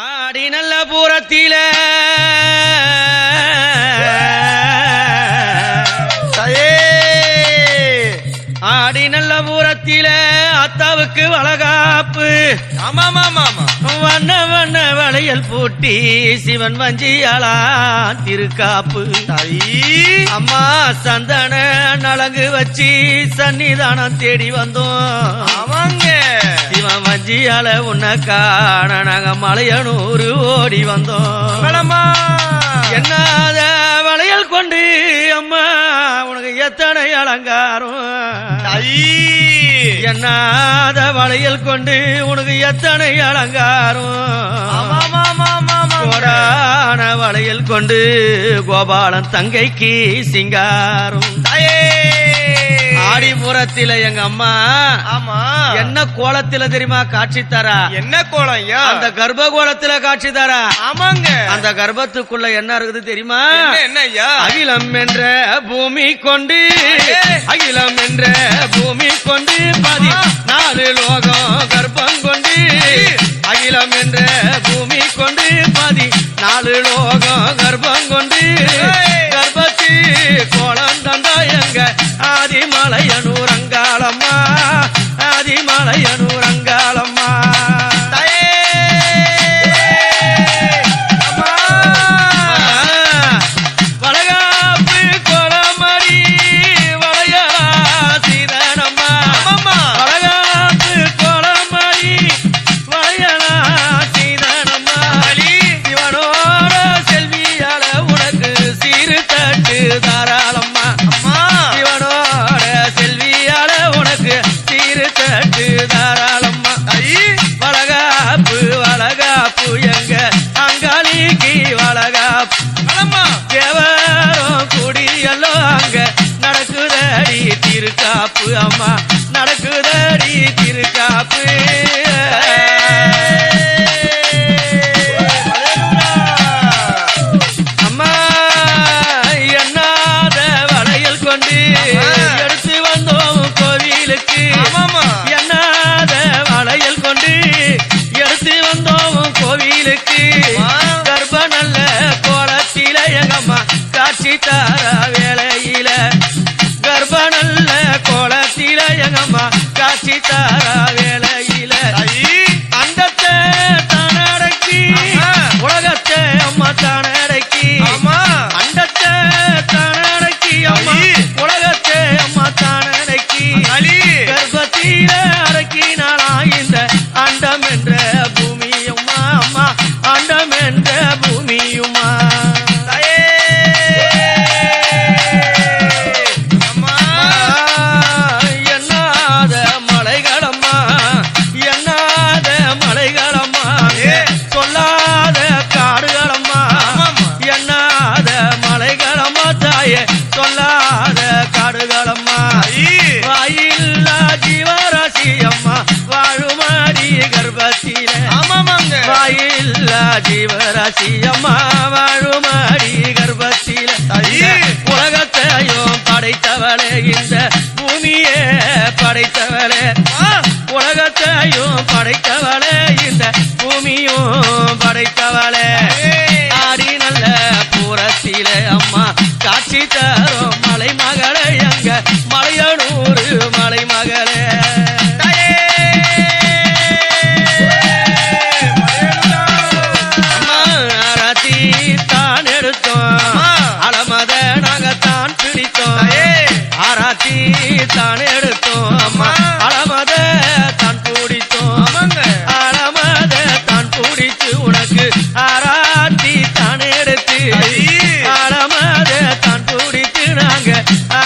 ஆடி நல்ல பூரத்தில. ஆடி நல்ல பூரத்தில அத்தாவுக்கு வளகாப்பு. வண்ண வண்ண வளையல் பூட்டி சிவன் வஞ்சியாளா திருக்காப்பு. அம்மா சந்தன நலங்கு வச்சு சன்னிதானம் தேடி வந்தோம். ஆமாங்க. சிவன் வஞ்சியால உன்னை காண நாங்க மலையனூர் ஓடி வந்தோம். என்னாத வளையல் கொண்டு அம்மா உனக்கு எத்தனை அலங்காரம்? என்னாத வளையல் கொண்டு உனக்கு எத்தனை அலங்காரம்? கோடான வளையல் கொண்டு கோபாலன் தங்கைக்கு சிங்காரம். தாயே! ஆடிபுரத்தில எங்க அம்மா. ஆமா. என்ன கோலத்தில தெரியுமா காட்சி தரா? என்ன கோலம் ஐயா? அந்த கர்ப்ப கோலத்தில காட்சி தரா. ஆமாங்க. அந்த கர்ப்பத்துக்குள்ள என்ன இருக்குது தெரியுமா? என்ன ஐயா? அகிலம் என்ற பூமி கொண்டு அகிலம் என்ற பூமி கொண்டு பதி நாலு லோகம் கர்ப்பம் கொண்டு அகிலம் என்ற பூமி கொண்டு பதி நாலு லோகம் கர்ப்பம் கொண்டு 喜马拉雅。போவோம் கோவிலுக்கு. கர்ப்ப நல்ல கோலத்தில எங்கம்மா காட்சி தார வேலையில. கர்ப்ப நல்ல கோலத்தில எங்கம்மா காட்சி தாரா ah.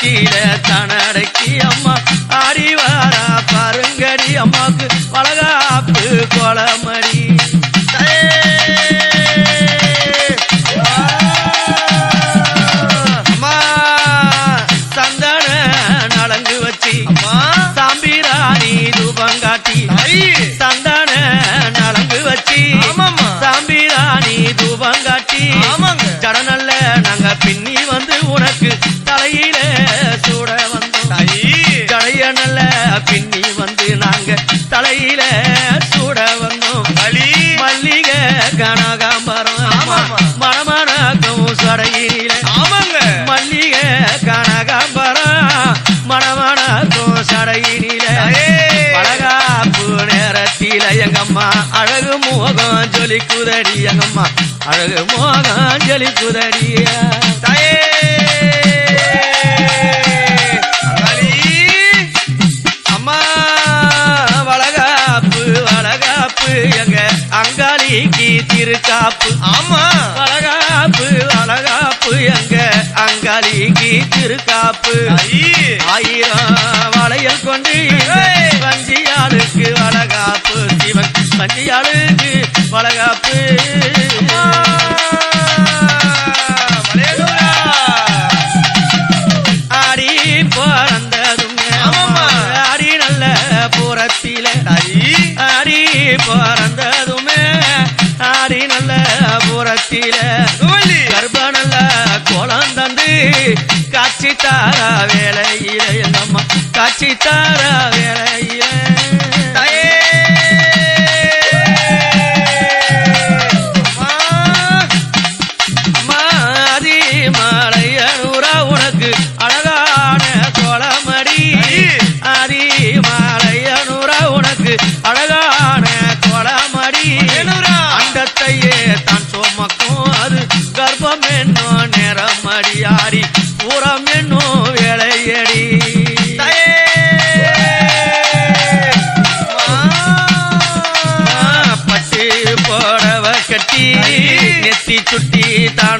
கீழ தனடக்கி அம்மா ஆடி வாரா பாருங்கடி அம்மாக்கு பழகாப்பு குளம் நாங்க தலையில சூட வந்தோம். மல்லிக கனகாம்பரம். மணமணக்கும் சடையில. மல்லிக கனகாம்பரம் மணமணக்கும் சடையில. பழகாப்பு நேரத்தில எங்கம்மா அழகு மோகம் ஜொலி குதடி எங்கம்மா. அழகு மோகம் ஜொலி குதடியா. தாய்க்கு திருக்காப்பு. ஆமா. அழகாப்பு அழகாப்பு எங்க அங்காளிக்கு திருக்காப்பு. ஆயிரம் வளையல் கொண்டு வஞ்சியாளுக்கு வளகாப்பு. சிவன் வஞ்சியாளுக்கு வளகாப்பு. வேலை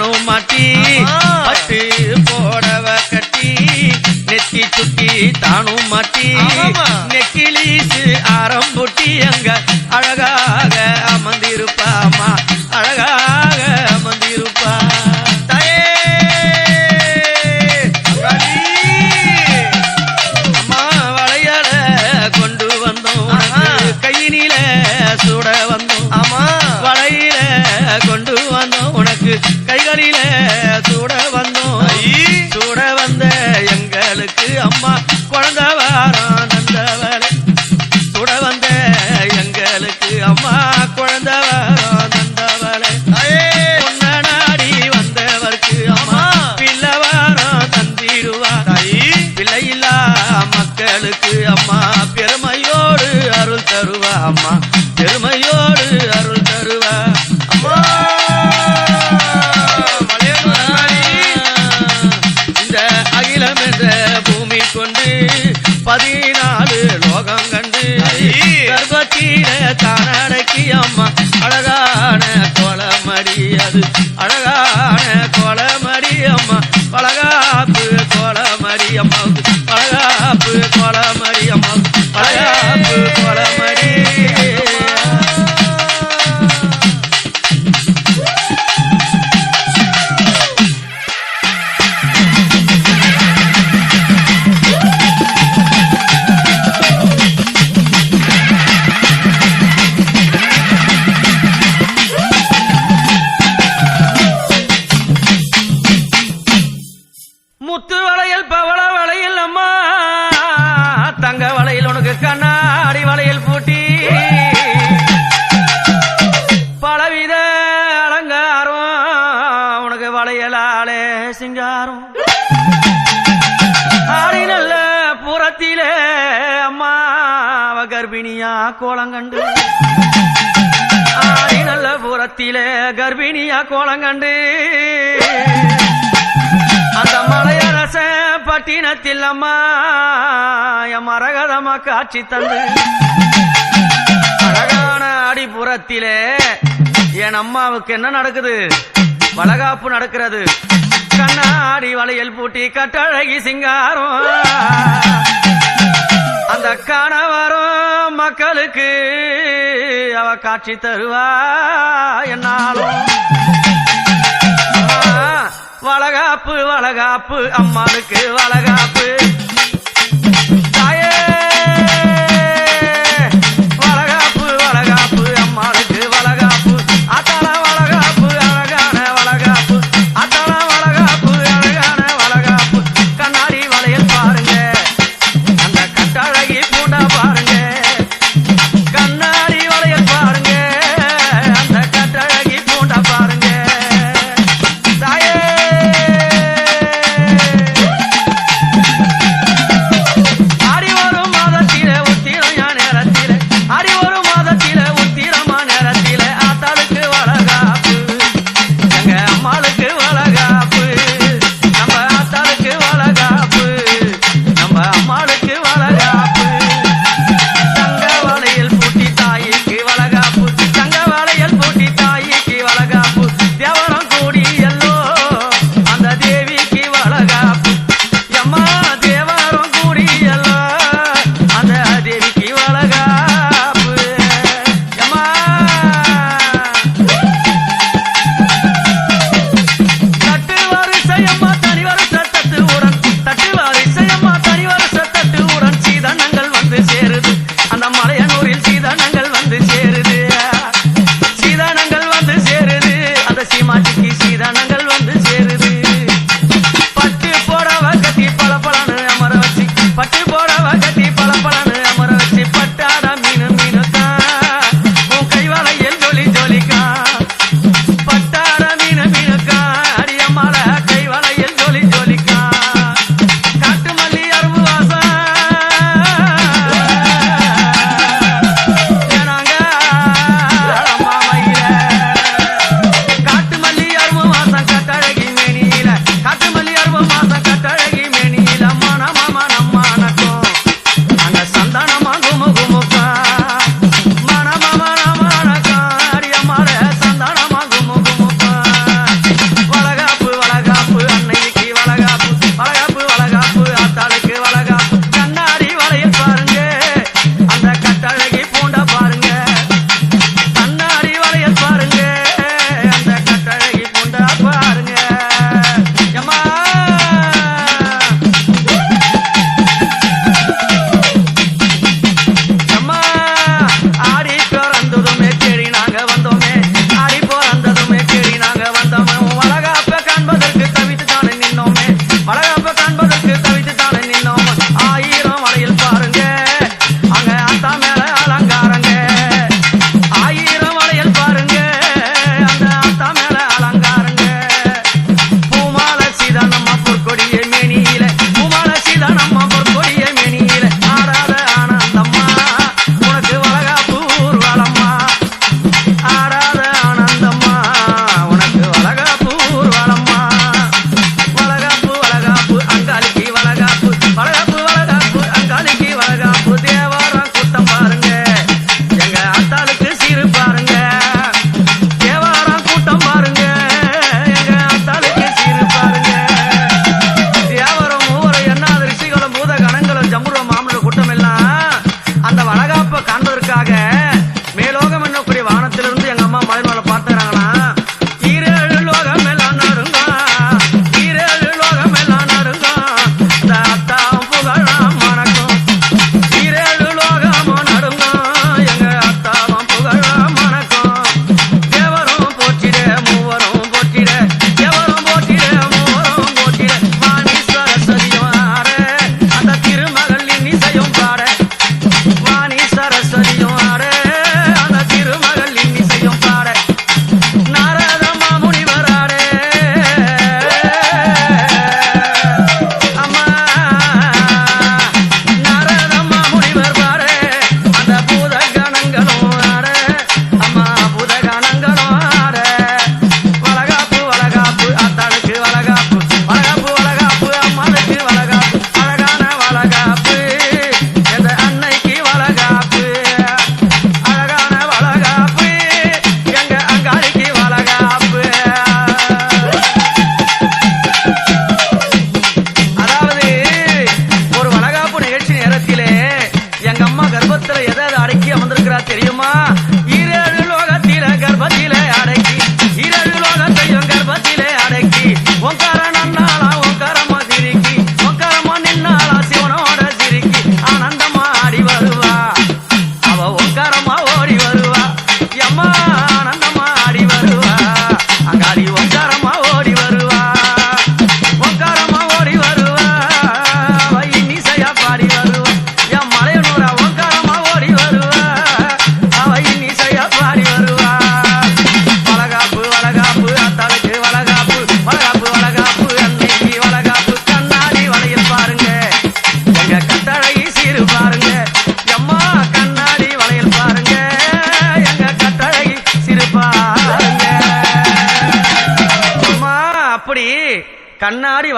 மனு மாட்டி பட்டு போடவ கட்டி நெத்தி சுட்டி தானும் மாட்டி நெக்கிலீசு ஆரம்புட்டி அங்க அழகா கொலமரியம்மா பழகாப்பு அவனுக்கு கண்ணாடி வலையில் பூட்டி. பலவித அலங்காரம் உனக்கு வளையலாலே சிங்காரம். ஆடி நல்ல புறத்திலே அம்மா அவ கர்ப்பிணியா கோலங்கண்டு ஆடி நல்ல புறத்திலே கர்ப்பிணியா கோலங்கண்டு அந்த மலையா அரச பட்டினத்தில் அம்மா எம் அரகதமா காட்சி தந்து. அழகான அடிபுறத்திலே என் அம்மாவுக்கு என்ன நடக்குது? வளகாப்பு நடக்கிறது. கண்ணாடி வளையல் பூட்டி கட்டழகி சிங்காரம். அந்த கணவரும் மக்களுக்கு அவ காட்சி தருவா என்னாலும். வளகாப்பு வளகாப்பு அம்மாளுக்கு வளகாப்பு.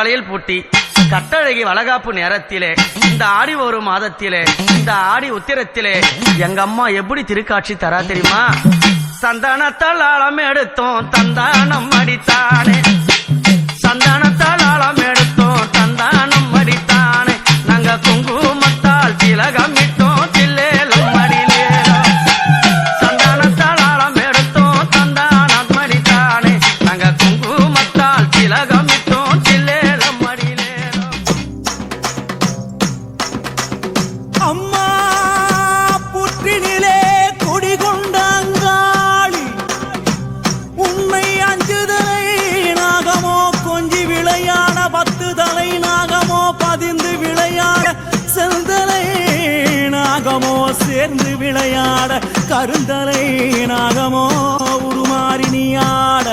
வளையல் பூட்டி கட்டழகி வளகாப்பு நேரத்திலே இந்த ஆடி ஒரு மாதத்திலே இந்த ஆடி உத்திரத்திலே எங்க அம்மா எப்படி திருக்காட்சி தரா தெரியுமா? சந்தானத்தால் ஆழம் எடுத்தோம் தந்தானம் அடித்தானே. சேர்ந்து விளையாட கருந்தலை நாகமோ உருமாறி நீயாட.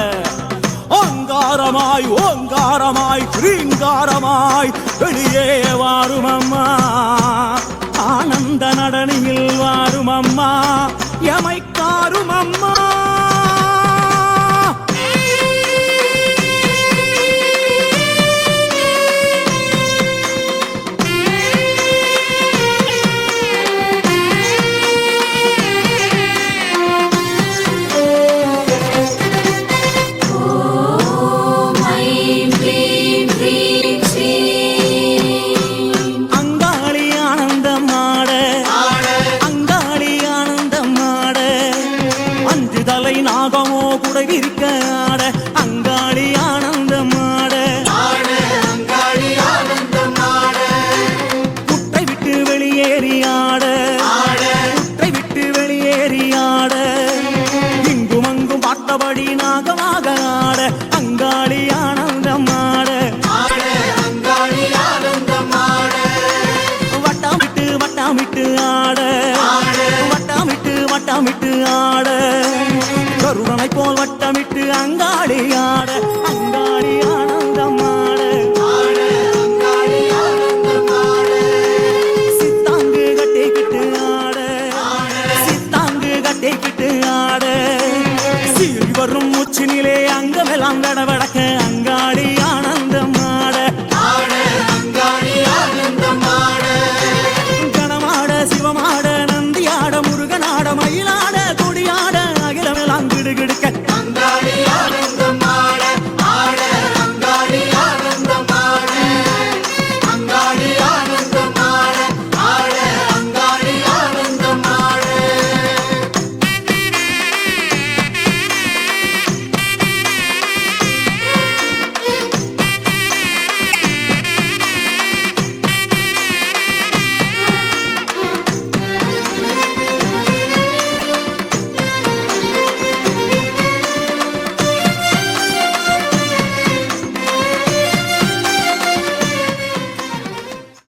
ஓங்காரமாய் ஓங்காரமாய் கிரீங்காரமாய் வெளியே வாரும் அம்மா ஆனந்த நடனியில் வாரும் அம்மா எமைக்காரும் அம்மா வட்டமிட்டு அங்காடி ஆட அங்காடி